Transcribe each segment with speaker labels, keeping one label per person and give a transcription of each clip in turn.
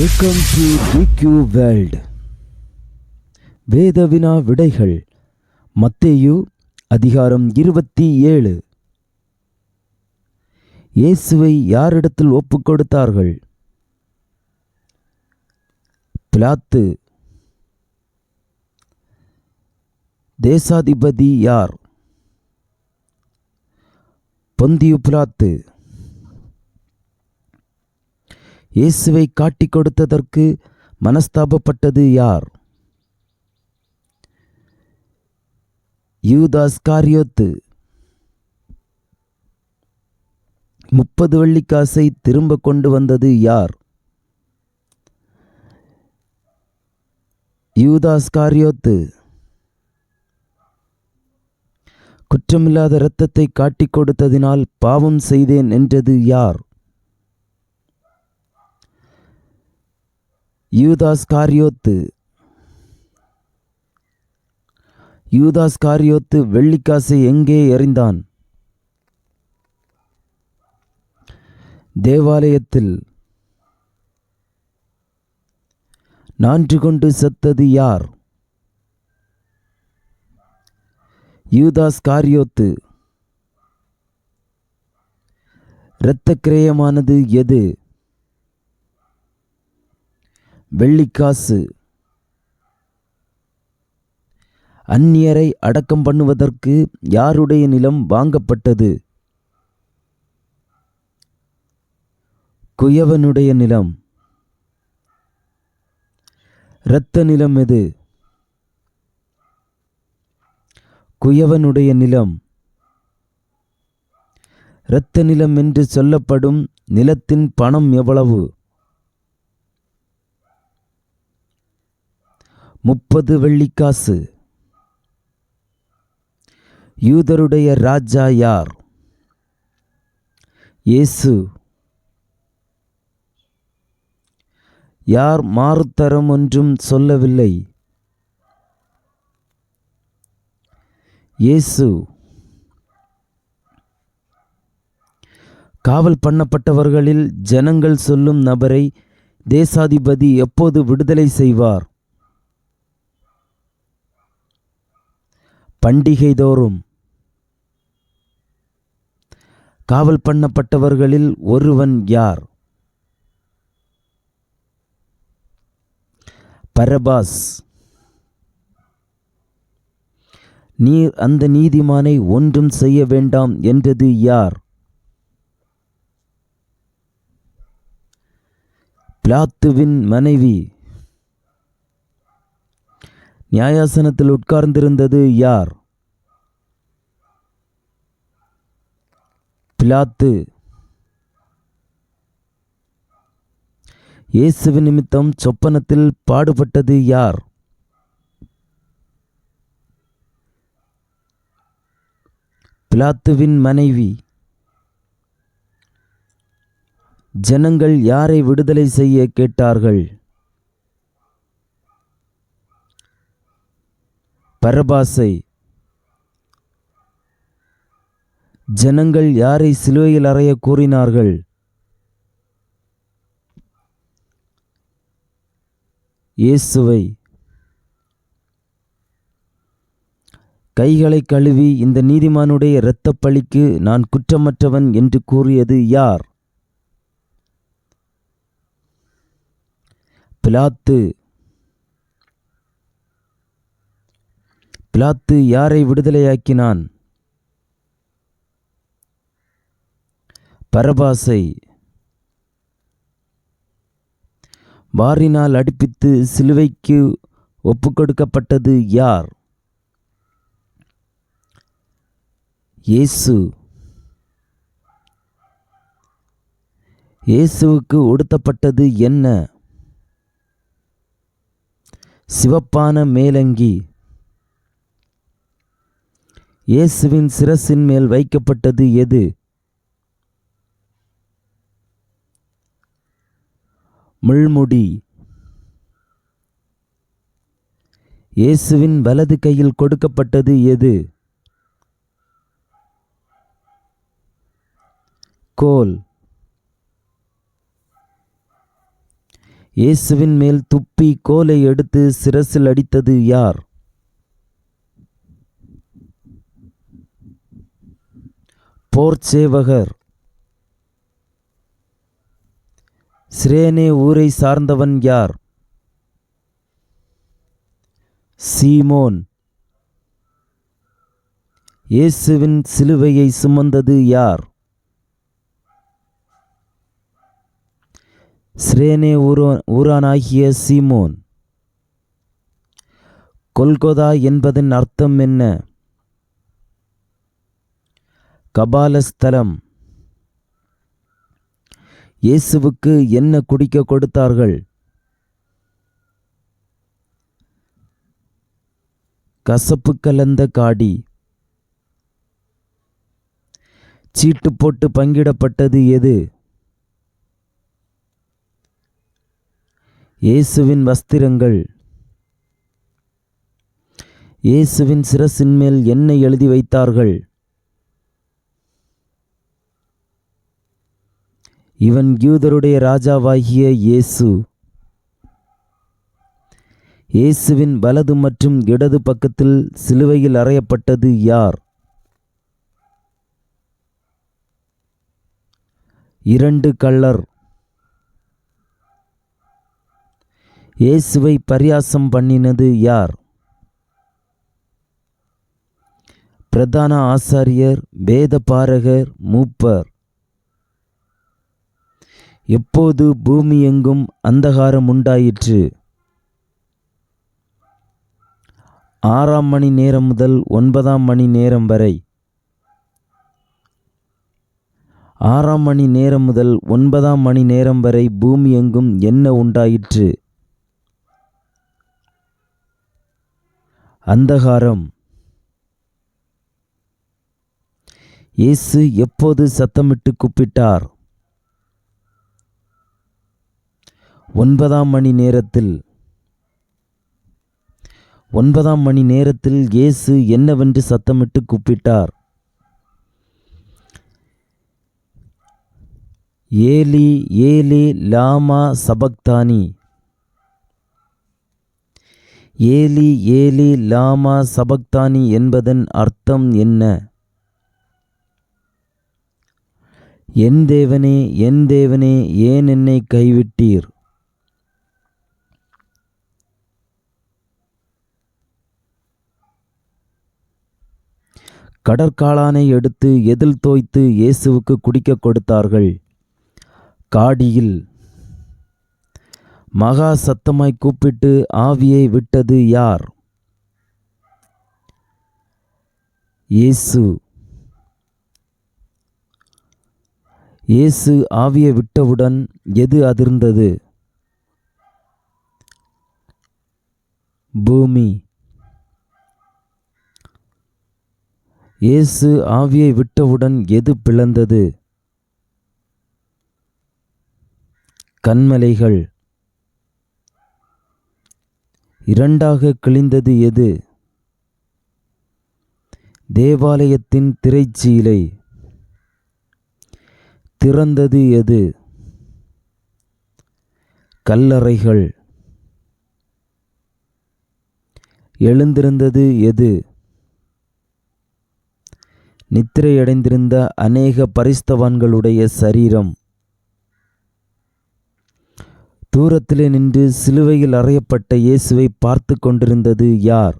Speaker 1: Welcome to D Q world வேதவினா விடைகள். மத்தேயு அதிகாரம் இருபத்தி ஏழு. இயேசுவை யாரிடத்தில் ஒப்புக் கொடுத்தார்கள்? பிலாத்து. தேசாதிபதி யார்? பொந்தியு பிலாத்து. இயேசுவை காட்டிக் கொடுத்ததற்கு மனஸ்தாபப்பட்டது யார்? யூதாஸ் காரியோத்து முப்பது வெள்ளிக்காசை திரும்ப கொண்டு வந்தது யார்? யூதாஸ் காரியோத்து குற்றமில்லாத இரத்தத்தை காட்டிக் கொடுத்ததினால் பாவம் செய்தேன் என்றது யார்? யூதாஸ் காரியோத்து. யூதாஸ் காரியோத்து வெள்ளிக்காசை எங்கே எறிந்தான்? தேவாலயத்தில். நான்று கொண்டு செத்தது யார்? யூதாஸ் காரியோத்து. இரத்த கிரயமானது எது? வெள்ளிக்காசு. அந்நியரை அடக்கம் பண்ணுவதற்கு யாருடைய நிலம் வாங்கப்பட்டது? குயவனுடைய நிலம். இரத்த நிலம் எது? குயவனுடைய நிலம். இரத்த நிலம் என்று சொல்லப்படும் நிலத்தின் பணம் எவ்வளவு? முப்பது வெள்ளிக்காசு. யூதருடைய ராஜா யார்? இயேசு. யார் மாறுத்தரம் ஒன்றும் சொல்லவில்லை. இயேசு. காவல் பண்ணப்பட்டவர்களில் ஜனங்கள் சொல்லும் நபரை தேசாதிபதி எப்போது விடுதலை செய்வார்? பண்டிகைதோறும். காவல் பண்ணப்பட்டவர்களில் ஒருவன் யார்? பரபாஸ். நீர் அந்த நீதிமானை ஒன்றும் செய்ய வேண்டாம் என்றது யார்? பிளாத்துவின் மனைவி. நியாயாசனத்தில் உட்கார்ந்திருந்தது யார்? பிலாத்து. இயேசுவின் நிமித்தம் சொப்பனத்தில் பாடுபட்டது யார்? பிலாத்துவின் மனைவி. ஜனங்கள் யாரை விடுதலை செய்ய கேட்டார்கள்? பரபாசை. ஜனங்கள் யாரை சிலுவையில் அறைய கூறினார்கள்? இயேசுவை. கைகளை கழுவி இந்த நீதிமானுடைய இரத்தப்பழிக்கு நான் குற்றமற்றவன் என்று கூறியது யார்? பிலாத்து. பிலாத்து யாரை விடுதலையாக்கினான்? பரபாசை. வாரினால் அடிப்பித்து சிலுவைக்கு ஒப்புக்கொடுக்கப்பட்டது யார்? இயேசு. இயேசுவுக்கு உடுத்தப்பட்டது என்ன? சிவப்பான மேலங்கி. இயேசுவின் சிரசின் மேல் வைக்கப்பட்டது எது? முள்முடி. இயேசுவின் வலது கையில் கொடுக்கப்பட்டது எது? கோல். இயேசுவின் மேல் துப்பி கோலை எடுத்து சிரசில் அடித்தது யார்? போர்ச்சேவகர். சிரேனே ஊரை சார்ந்தவன் யார்? சீமோன். இயேசுவின் சிலுவையை சுமந்தது யார்? சிரேனே ஊரா ஊரானாகிய சீமோன். கொல்கொதா என்பதன் அர்த்தம் என்ன? கபாலஸ்தலம். இயேசுவுக்கு என்ன குடிக்க கொடுத்தார்கள்? கசப்பு கலந்த காடி. சீட்டு போட்டு பங்கிடப்பட்டது எது? இயேசுவின் வஸ்திரங்கள். இயேசுவின் சிரசின் மேல் என்ன எழுதி வைத்தார்கள்? இவன் யூதருடைய ராஜாவாகிய இயேசு. இயேசுவின் வலது மற்றும் இடது பக்கத்தில் சிலுவையில் அறையப்பட்டது யார்? இரண்டு கள்ளர். இயேசுவை பரியாசம் பண்ணினது யார்? பிரதான ஆசாரியர் வேதபாரகர் மூப்பர். எப்போது பூமி எங்கும் அந்தகாரம் உண்டாயிற்று? ஆறாம் மணி நேரம் முதல் ஒன்பதாம் மணி நேரம் வரை. ஆறாம் மணி நேரம் முதல் ஒன்பதாம் மணி நேரம் வரை பூமி எங்கும் என்ன உண்டாயிற்று? அந்தகாரம். இயேசு எப்போது சத்தமிட்டு கூப்பிட்டார்? ஒன்பதாம் மணி நேரத்தில் ஒன்பதாம் மணி நேரத்தில் இயேசு என்னவென்று சத்தமிட்டு கூப்பிட்டார். ஏலி ஏலி லாமா சபக்தானி. ஏலி ஏலி லாமா சபக்தானி என்பதன் அர்த்தம் என்ன? என் தேவனே என் தேவனே ஏன் என்னை கைவிட்டீர்? கடற்காளானை எடுத்து எதில் தோய்த்து இயேசுவுக்கு குடிக்க கொடுத்தார்கள்? காடியில். மகா சத்தமாய் கூப்பிட்டு ஆவியை விட்டது யார்? இயேசு. இயேசு ஆவியை விட்டவுடன் எது அதிர்ந்தது? பூமி. இயேசு ஆவியை விட்டவுடன் எது பிளந்தது? கண்மலைகள் இரண்டாக கிழிந்தது எது? தேவாலயத்தின் திரைச்சீலை. திறந்தது எது? கல்லறைகள். எழுந்திருந்தது எது? நித்திரையடைந்திருந்த அநேக பரிஸ்தவான்களுடைய சரீரம். தூரத்திலே நின்று சிலுவையில் அறையப்பட்ட இயேசுவை பார்த்து கொண்டிருந்தது யார்?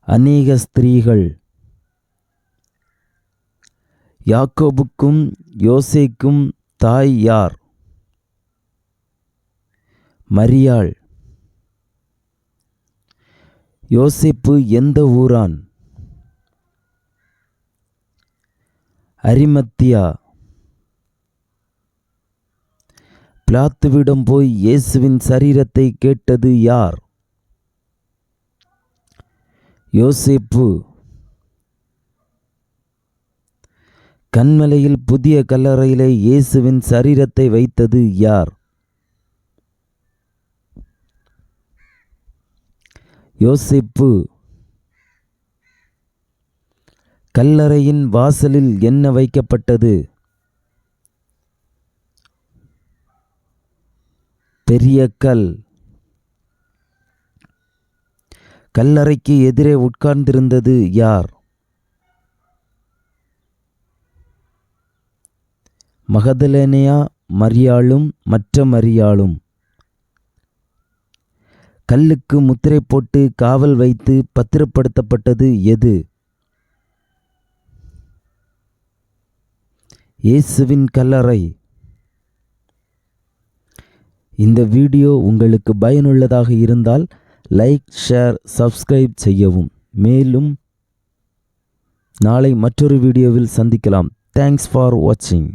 Speaker 1: அநேக ஸ்திரீகள். யாக்கோபுக்கும் யோசேக்கும் தாய் யார்? மரியாள். யோசிப்பு எந்த ஊரான்? அரிமத்தியா? பிளாத்துவிடம் போய் இயேசுவின் சரீரத்தை கேட்டது யார்? யோசிப்பு. கண்மலையில் புதிய கல்லறையிலே இயேசுவின் சரீரத்தை வைத்தது யார்? யோசிப்பு. கல்லறையின் வாசலில் என்ன வைக்கப்பட்டது? பெரிய கல். கல்லறைக்கு எதிரே உட்கார்ந்திருந்தது யார்? மகதலேனியா மரியாளும் மற்ற மரியாளும். கல்லுக்கு முத்திரை போட்டு காவல் வைத்து பத்திரப்படுத்தப்பட்டது எது? இயேசுவின் கல்லறை. இந்த வீடியோ உங்களுக்கு பயனுள்ளதாக இருந்தால் லைக் ஷேர் சப்ஸ்கிரைப் செய்யவும். மேலும் நாளை மற்றொரு வீடியோவில் சந்திக்கலாம். தேங்க்ஸ் ஃபார் வாட்சிங்